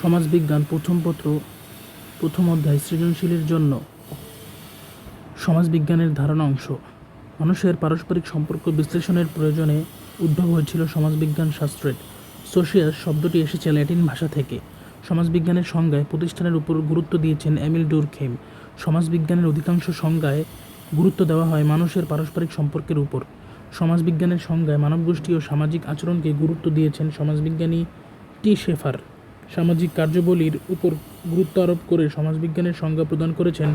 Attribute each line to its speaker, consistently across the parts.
Speaker 1: সমাজবিজ্ঞান প্রথম পত্র, প্রথম অধ্যায় সৃজনশীলের জন্য। সমাজবিজ্ঞানের ধারণা অংশ। মানুষের পারস্পরিক সম্পর্ক বিশ্লেষণের প্রয়োজনে উদ্ভব হয়েছিল সমাজবিজ্ঞান শাস্ত্রের। সোশিয়াস শব্দটি এসেছে ল্যাটিন ভাষা থেকে। সমাজবিজ্ঞানের সংজ্ঞায় প্রতিষ্ঠানের উপর গুরুত্ব দিয়েছেন এমিল ডুরখেম সমাজবিজ্ঞানের অধিকাংশ সংজ্ঞায় গুরুত্ব দেওয়া হয় মানুষের পারস্পরিক সম্পর্কের উপর। সমাজবিজ্ঞানের সংজ্ঞায় মানবগোষ্ঠী ও সামাজিক আচরণকে গুরুত্ব দিয়েছেন সমাজবিজ্ঞানী টি শেফার। সামাজিক কার্যাবলীর উপর গুরুত্ব আরোপ করে সমাজবিজ্ঞানের সংজ্ঞা প্রদান করেছেন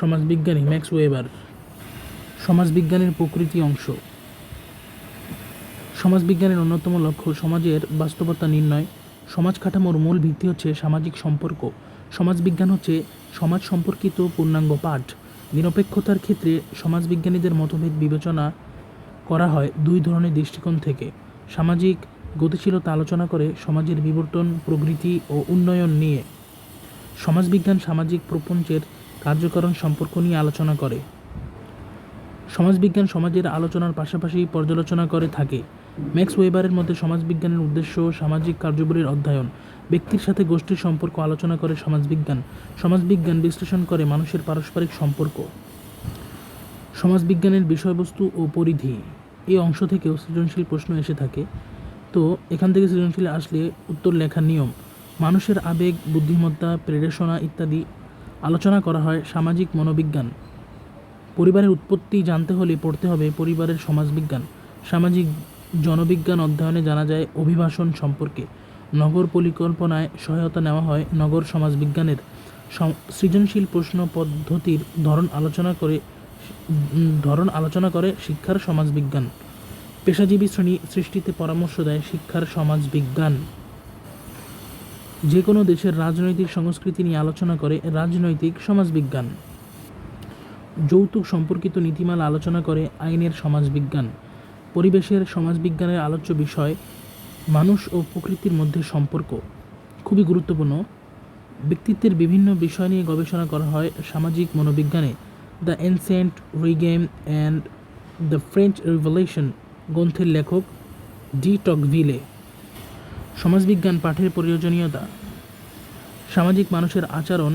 Speaker 1: সমাজবিজ্ঞানী ম্যাক্স ওয়েবার। সমাজবিজ্ঞানের প্রকৃতি অংশ। সমাজবিজ্ঞানের অন্যতম লক্ষ্য সমাজের বাস্তবতা নির্ণয়। সমাজ কাঠামোর মূল ভিত্তি হচ্ছে সামাজিক সম্পর্ক। সমাজবিজ্ঞান হচ্ছে সমাজ সম্পর্কিত পূর্ণাঙ্গ পাঠ। নিরপেক্ষতার ক্ষেত্রে সমাজবিজ্ঞানীদের মতভেদ বিবেচনা করা হয় দুই ধরনের দৃষ্টিকোণ থেকে। সামাজিক গতিশীলতা আলোচনা করে সমাজের বিবর্তন প্রবৃত্তি ও উন্নয়ন নিয়ে সমাজবিজ্ঞান সামাজিক প্রপঞ্চের কার্যকরণ সম্পর্ক নিয়ে আলোচনা করে। সমাজবিজ্ঞান সমাজের আলোচনার পাশাপাশি পর্যালোচনা করে থাকে। ম্যাক্স ওয়েবারের মধ্যে সমাজবিজ্ঞানের উদ্দেশ্য সামাজিক কার্যবলীর অধ্যয়ন। ব্যক্তির সাথে গোষ্ঠীর সম্পর্ক আলোচনা করে সমাজবিজ্ঞান। সমাজবিজ্ঞান বিশ্লেষণ করে মানুষের পারস্পরিক সম্পর্ক। সমাজবিজ্ঞানের বিষয়বস্তু ও পরিধি। এই অংশ থেকেও সৃজনশীল প্রশ্ন এসে থাকে তো এখান থেকে সৃজনশীল আসলে উত্তর লেখার নিয়ম। মানুষের আবেগ, বুদ্ধিমত্তা, প্রেরণা ইত্যাদি আলোচনা করা হয় সামাজিক মনোবিজ্ঞান। পরিবারের উৎপত্তি জানতে হলে পড়তে হবে পরিবারের সমাজবিজ্ঞান। সামাজিক জনবিজ্ঞান অধ্যয়নে জানা যায় অভিবাসন সম্পর্কে। নগর পরিকল্পনায় সহায়তা নেওয়া হয় নগর সমাজবিজ্ঞানের। সৃজনশীল প্রশ্ন পদ্ধতির ধরন আলোচনা করে, ধরন আলোচনা করে শিক্ষার সমাজবিজ্ঞান। পেশাজীবী শ্রেণি সৃষ্টিতে পরামর্শ দেয় শিক্ষার সমাজবিজ্ঞান যে কোনো দেশের রাজনৈতিক সংস্কৃতি নিয়ে আলোচনা করে রাজনৈতিক সমাজবিজ্ঞান যৌতুক সম্পর্কিত নীতিমালা আলোচনা করে আইনের সমাজবিজ্ঞান পরিবেশের সমাজবিজ্ঞানের আলোচ্য বিষয় মানুষ ও প্রকৃতির মধ্যে সম্পর্ক। খুবই গুরুত্বপূর্ণ। ব্যক্তিত্বের বিভিন্ন বিষয় নিয়ে গবেষণা করা হয় সামাজিক মনোবিজ্ঞানে। The ancient regime and the French revolution গ্রন্থের লেখক ডি টকভিলে। সমাজবিজ্ঞান পাঠের প্রয়োজনীয়তা। সামাজিক মানুষের আচরণ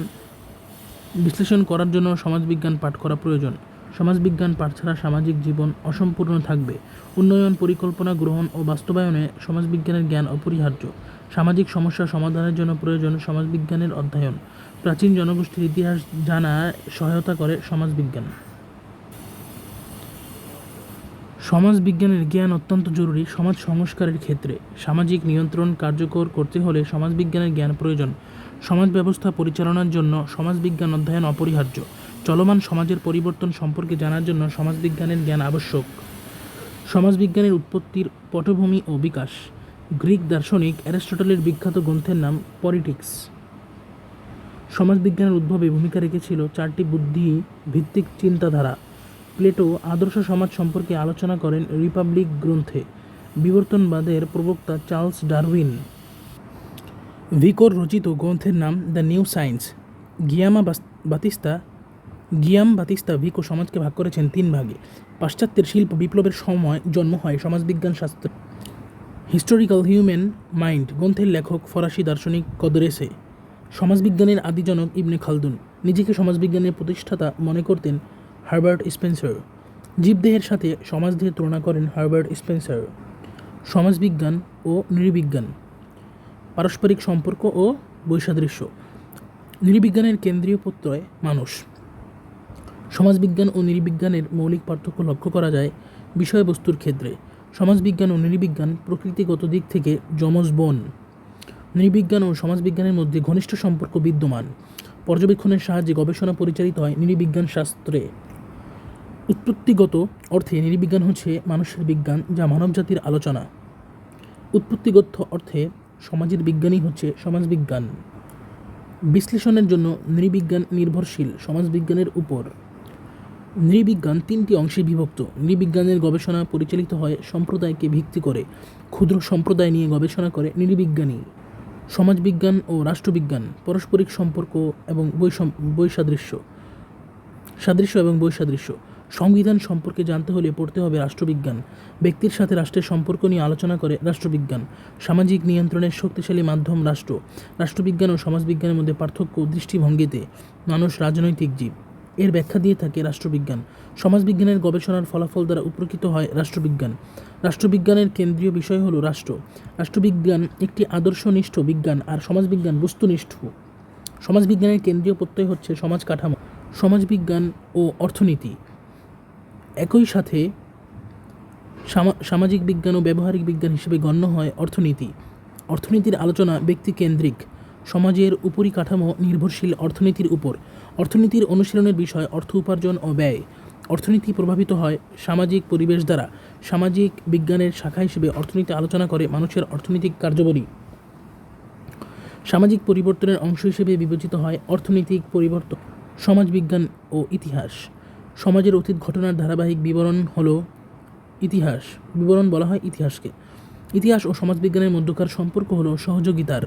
Speaker 1: বিশ্লেষণ করার জন্য সমাজবিজ্ঞান পাঠ করা প্রয়োজন। সমাজবিজ্ঞান পাঠ ছাড়া সামাজিক জীবন অসম্পূর্ণ থাকবে। উন্নয়ন পরিকল্পনা গ্রহণ ও বাস্তবায়নে সমাজবিজ্ঞানের জ্ঞান অপরিহার্য। সামাজিক সমস্যা সমাধানের জন্য প্রয়োজন সমাজবিজ্ঞানের অধ্যয়ন। প্রাচীন জনগোষ্ঠীর ইতিহাস জানা সহায়তা করে সমাজবিজ্ঞান। সমাজবিজ্ঞানের জ্ঞান অত্যন্ত জরুরি সমাজ সংস্কারের ক্ষেত্রে। সামাজিক নিয়ন্ত্রণ কার্যকর করতে হলে সমাজবিজ্ঞানের জ্ঞান প্রয়োজন। সমাজ ব্যবস্থা পরিচালনার জন্য সমাজবিজ্ঞান অধ্যয়ন অপরিহার্য। চলমান সমাজের পরিবর্তন সম্পর্কে জানার জন্য সমাজবিজ্ঞানের জ্ঞান আবশ্যক। সমাজবিজ্ঞানের উৎপত্তির পটভূমি ও বিকাশ। গ্রিক দার্শনিক অ্যারিস্টটলের বিখ্যাত গ্রন্থের নাম পলিটিক্স। সমাজবিজ্ঞানের উদ্ভবে ভূমিকা রেখেছিল চারটি বুদ্ধি ভিত্তিক চিন্তাধারা। প্লেটো আদর্শ সমাজ সম্পর্কে আলোচনা করেন রিপাবলিক গ্রন্থে। বিবর্তনবাদের প্রবক্তা চার্লস ডারউইন। ভিকোর রচিত গ্রন্থের নাম the new science Giambattista, Giambattista Vico সমাজকে ভাগ করেছেন তিন ভাগে। পাশ্চাত্যের শিল্প বিপ্লবের সময় জন্ম হয় সমাজবিজ্ঞান শাস্ত্র। হিস্টোরিক্যাল হিউম্যান মাইন্ড গ্রন্থের লেখক ফরাসি দার্শনিক কদরেসে। সমাজবিজ্ঞানের আদিজনক ইবনে খালদুন। নিজেকে সমাজবিজ্ঞানের প্রতিষ্ঠাতা মনে করতেন হার্বার্ট স্পেন্সার। জীবদেহের সাথে সমাজদেহের তুলনা করেন হার্বার্ট স্পেন্সার, সমাজবিজ্ঞান ও নৃবিজ্ঞান, পারস্পরিক সম্পর্ক ও বৈসাদৃশ্য। নৃবিজ্ঞানের কেন্দ্রীয় প্রত্যয় মানুষ। সমাজবিজ্ঞান ও নৃবিজ্ঞানের মৌলিক পার্থক্য লক্ষ্য করা যায় বিষয়বস্তুর ক্ষেত্রে। সমাজবিজ্ঞান ও নৃবিজ্ঞান প্রকৃতিগত দিক থেকে যমজ বন। নৃবিজ্ঞান ও সমাজবিজ্ঞানের মধ্যে ঘনিষ্ঠ সম্পর্ক বিদ্যমান। পর্যবেক্ষণের সাহায্যে গবেষণা পরিচালিত হয় নৃবিজ্ঞান শাস্ত্রে। উৎপত্তিগত অর্থে নৃবিজ্ঞান হচ্ছে মানুষের বিজ্ঞান যা মানবজাতির আলোচনা। উৎপত্তিগত অর্থে সমাজের বিজ্ঞানই হচ্ছে সমাজবিজ্ঞান। বিশ্লেষণের জন্য নৃবিজ্ঞান নির্ভরশীল সমাজবিজ্ঞানের উপর। নৃবিজ্ঞান তিনটি অংশে বিভক্ত। নৃবিজ্ঞানের গবেষণা পরিচালিত হয় সম্প্রদায়কে ভিত্তি করে। ক্ষুদ্র সম্প্রদায় নিয়ে গবেষণা করে নৃবিজ্ঞানী। সমাজবিজ্ঞান ও রাষ্ট্রবিজ্ঞান, পারস্পরিক সম্পর্ক এবং বৈষম, বৈসাদৃশ্য। সাদৃশ্য এবং বৈসাদৃশ্য। সংবিধান সম্পর্কে জানতে হলে পড়তে হবে রাষ্ট্রবিজ্ঞান। ব্যক্তির সাথে রাষ্ট্রের সম্পর্ক নিয়ে আলোচনা করে রাষ্ট্রবিজ্ঞান। সামাজিক নিয়ন্ত্রণের শক্তিশালী মাধ্যম রাষ্ট্র। রাষ্ট্রবিজ্ঞান ও সমাজবিজ্ঞানের মধ্যে পার্থক্য দৃষ্টিভঙ্গিতে মানুষ রাজনৈতিক জীব। এর ব্যাখ্যা দিয়ে থাকে রাষ্ট্রবিজ্ঞান। সমাজবিজ্ঞানের গবেষণার ফলাফল দ্বারা উপকৃত হয় রাষ্ট্রবিজ্ঞান। রাষ্ট্রবিজ্ঞানের কেন্দ্রীয় বিষয় হলো রাষ্ট্র। রাষ্ট্রবিজ্ঞান একটি আদর্শনিষ্ঠ বিজ্ঞান আর সমাজবিজ্ঞান বস্তুনিষ্ঠ। সমাজবিজ্ঞানের কেন্দ্রীয় প্রত্যয় হচ্ছে সমাজ কাঠামো। সমাজবিজ্ঞান ও অর্থনীতি। একই সাথে সামা- সামাজিক বিজ্ঞান ও ব্যবহারিক বিজ্ঞান হিসেবে গণ্য হয় অর্থনীতি। অর্থনীতির আলোচনা ব্যক্তিকেন্দ্রিক। সমাজের উপরিকাঠামো নির্ভরশীল অর্থনীতির উপর। অর্থনীতির অনুশীলনের বিষয় অর্থ উপার্জন ও ব্যয়। অর্থনীতি প্রভাবিত হয় সামাজিক পরিবেশ দ্বারা। সামাজিক বিজ্ঞানের শাখা হিসেবে অর্থনীতি আলোচনা করে মানুষের অর্থনৈতিক কার্যবলী। সামাজিক পরিবর্তনের অংশ হিসেবে বিবেচিত হয় অর্থনৈতিক পরিবর্তন সমাজবিজ্ঞান ও ইতিহাস। সমাজের অতীত ঘটনার ধারাবাহিক বিবরণ হলো ইতিহাস। বিবরণ বলা হয় ইতিহাসকে। ইতিহাস ও সমাজবিজ্ঞানের মধ্যকার সম্পর্ক হলো সহযোগিতার।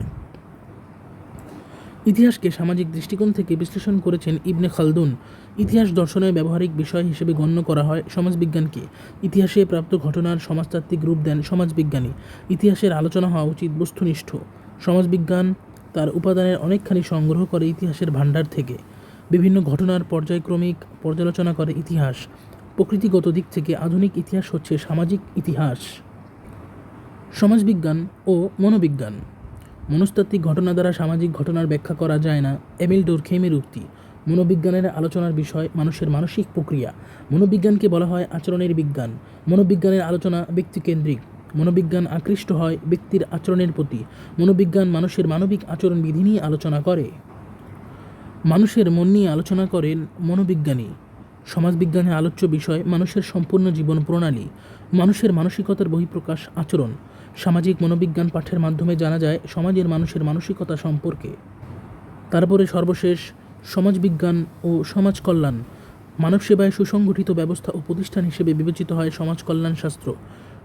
Speaker 1: ইতিহাসকে সামাজিক দৃষ্টিকোণ থেকে বিশ্লেষণ করেছেন ইবনে খালদুন। ইতিহাস দর্শনের ব্যবহারিক বিষয় হিসেবে গণ্য করা হয় সমাজবিজ্ঞানকে। ইতিহাসে প্রাপ্ত ঘটনার সমাজতাত্ত্বিক রূপ দেন সমাজবিজ্ঞানী। ইতিহাসের আলোচনা হওয়া উচিত বস্তুনিষ্ঠ। সমাজবিজ্ঞান তার উপাদানের অনেকখানি সংগ্রহ করে ইতিহাসের ভাণ্ডার থেকে। বিভিন্ন ঘটনার পর্যায়ক্রমিক পর্যালোচনা করে ইতিহাস। প্রকৃতিগত দিক থেকে আধুনিক ইতিহাস হচ্ছে সামাজিক ইতিহাস। সমাজবিজ্ঞান ও মনোবিজ্ঞান। মনস্তাত্ত্বিক ঘটনা দ্বারা সামাজিক ঘটনার ব্যাখ্যা করা যায় না, এমিল ডোরখেমের উক্তি। মনোবিজ্ঞানের আলোচনার বিষয় মানুষের মানসিক প্রক্রিয়া। মনোবিজ্ঞানকে বলা হয় আচরণের বিজ্ঞান। মনোবিজ্ঞানের আলোচনা ব্যক্তিকেন্দ্রিক। মনোবিজ্ঞান আকৃষ্ট হয় ব্যক্তির আচরণের প্রতি। মনোবিজ্ঞান মানুষের মানবিক আচরণ বিধি নিয়ে আলোচনা করে। মানুষের মন নিয়ে আলোচনা করেন মনোবিজ্ঞানী। সমাজবিজ্ঞানের আলোচ্য বিষয় মানুষের সম্পূর্ণ জীবন প্রণালী, মানুষের মানসিকতার বহিঃপ্রকাশ আচরণ। সামাজিক মনোবিজ্ঞান পাঠের মাধ্যমে জানা যায়, সমাজের মানুষের মানসিকতা সম্পর্কে। তারপরে সর্বশেষ, সমাজবিজ্ঞান ও সমাজ কল্যাণ মানব সেবায় সুসংগঠিত ব্যবস্থা ও প্রতিষ্ঠান হিসেবে বিবেচিত হয় সমাজ কল্যাণ শাস্ত্র।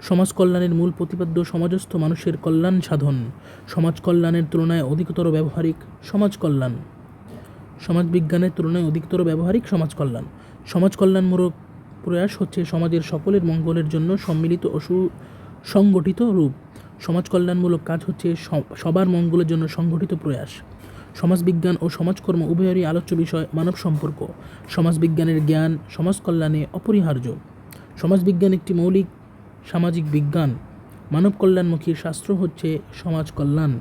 Speaker 1: সমাজ কল্যাণের মূল প্রতিপাদ্য সমাজস্থ মানুষের কল্যাণ সাধন। সমাজ কল্যাণের তুলনায় অধিকতর ব্যবহারিক সমাজ কল্যাণ সমাজবিজ্ঞানের তুলনায় অধিকতর ব্যবহারিক সমাজ কল্যাণ সমাজ কল্যাণমূলক প্রয়াস হচ্ছে সমাজের সকলের মঙ্গলের জন্য সম্মিলিত ও সুসংগঠিত রূপ। সমাজ কল্যাণমূলক কাজ হচ্ছে সবার মঙ্গলের জন্য সংগঠিত প্রয়াস। সমাজবিজ্ঞান ও সমাজকর্ম উভয়েরই আলোচ্য বিষয় মানব সম্পর্ক। সমাজবিজ্ঞানের জ্ঞান সমাজ কল্যাণে অপরিহার্য। সমাজবিজ্ঞান একটি মৌলিক সামাজিক বিজ্ঞান। মানব কল্যাণমুখী শাস্ত্র হচ্ছে সমাজ কল্যাণ